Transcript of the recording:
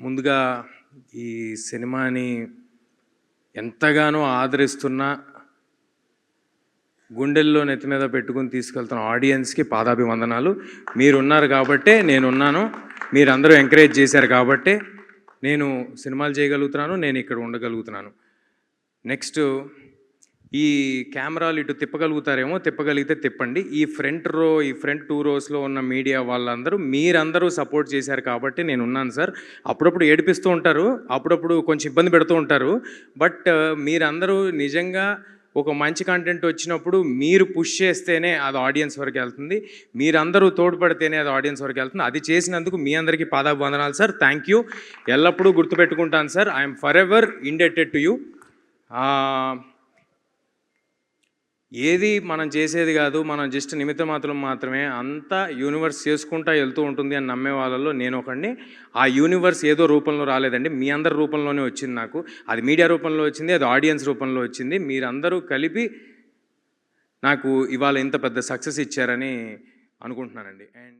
ముందుగా ఈ సినిమాని ఎంతగానో ఆదరిస్తున్న గుండెల్లో నెత్తి మీద పెట్టుకుని తీసుకెళ్తున్న ఆడియన్స్కి పాదాభివందనాలు. మీరున్నారు కాబట్టే నేనున్నాను. మీరందరూ ఎంకరేజ్ చేశారు కాబట్టే నేను సినిమాలు చేయగలుగుతున్నాను నేను ఇక్కడ ఉండగలుగుతున్నాను. నెక్స్ట్ ఈ కెమెరాలు ఇటు తిప్పగలుగుతారేమో తిప్పగలిగితే తిప్పండి. ఈ ఫ్రంట్ రో ఈ ఫ్రంట్ టూ రోస్లో ఉన్న మీడియా వాళ్ళందరూ మీరందరూ సపోర్ట్ చేశారు కాబట్టి నేను ఉన్నాను సార్. అప్పుడప్పుడు ఏడిపిస్తూ ఉంటారు అప్పుడప్పుడు కొంచెం ఇబ్బంది పెడుతూ ఉంటారు. బట్ మీరందరూ నిజంగా ఒక మంచి కంటెంట్ వచ్చినప్పుడు మీరు పుష్ చేస్తేనే అది ఆడియన్స్ వరకు వెళ్తుంది. మీరందరూ తోడ్పడితేనే అది ఆడియన్స్ వరకు వెళ్తుంది. అది చేసినందుకు మీ అందరికీ పాదాభివందనాలు సార్. థ్యాంక్ యూ ఎల్లప్పుడూ గుర్తుపెట్టుకుంటాను sir. I'm forever indebted to you ఏది మనం చేసేది కాదు మనం జస్ట్ నిమిత్త మాత్రం మాత్రమే అంతా యూనివర్స్ చేసుకుంటా వెళ్తూ ఉంటుంది అని నమ్మే వాళ్ళలో నేను ఒకడిని. ఆ యూనివర్స్ ఏదో రూపంలో రాలేదండి. మీ అందరి రూపంలోనే వచ్చింది నాకు. అది మీడియా రూపంలో వచ్చింది అది ఆడియన్స్ రూపంలో వచ్చింది. మీరందరూ కలిపి నాకు ఇవాళ ఇంత పెద్ద సక్సెస్ ఇచ్చారని అనుకుంటున్నానండి. అండ్